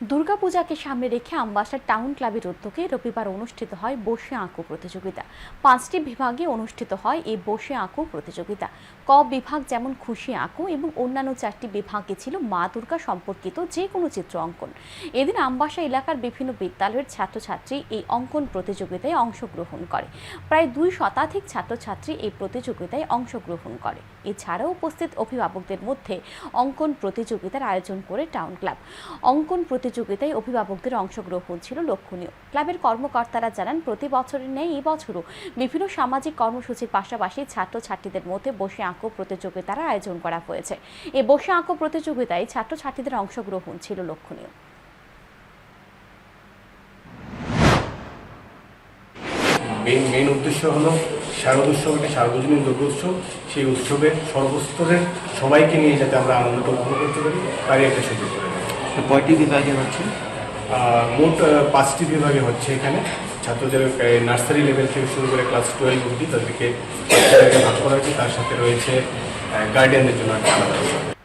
দুর্গাপূজাকে সামনে রেখে আমবাসা টাউন ক্লাবের উদ্যোগে রবিবার অনুষ্ঠিত হয় বসে আঁকো প্রতিযোগিতা। পাঁচটি বিভাগে অনুষ্ঠিত হয় এই বসে আঁকো প্রতিযোগিতা। ক বিভাগ যেমন খুশি আঁকো এবং অন্যান্য চারটি বিভাগে ছিল মা দুর্গা সম্পর্কিত যে কোনো চিত্র অঙ্কন। এদিন আমবাসা এলাকার বিভিন্ন বিদ্যালয়ের ছাত্রছাত্রী এই অঙ্কন প্রতিযোগিতায় অংশগ্রহণ করে। প্রায় দুই শতাধিক ছাত্রছাত্রী এই প্রতিযোগিতায় অংশগ্রহণ করে। এছাড়াও উপস্থিত অভিভাবকদের মধ্যে অঙ্কন প্রতিযোগিতার আয়োজন করে টাউন ক্লাব। অঙ্কন প্রতিযোগিতায় অভিভাবকদের অংশগ্রহণ ছিল লক্ষণীয়। ক্লাবের কর্মকর্তারা জানান, প্রতি বছরের নেই এই বছরও বিভিন্ন সামাজিক কর্মসূচির পাশাপাশি ছাত্রছাত্রীদের মধ্যে বসে আঁকো প্রতিযোগিতার আয়োজন করা হয়েছে। এই বসে আঁকো প্রতিযোগিতায় ছাত্রছাত্রীদের অংশগ্রহণ ছিল লক্ষণীয়। মেইন মেইন উদ্দেশ্য হলো শারদ উৎসব একটা সার্বজনীন দুর্গা উৎসব সেই উৎসবে সর্বস্তরের সবাইকে নিয়ে যাতে আমরা আনন্দটা উপভোগ করতে পারি, তারই একটা সুযোগ। কয়টি বিভাগে হচ্ছে? মোট পাঁচটি বিভাগে হচ্ছে এখানে। ছাত্রদের নার্সারি লেভেল থেকে শুরু করে ক্লাস টুয়েলভ অবধি তাদেরকে ভাগ করা হয়েছে। তার সাথে রয়েছে গার্ডিয়ানদের জন্য একটা আলাদা।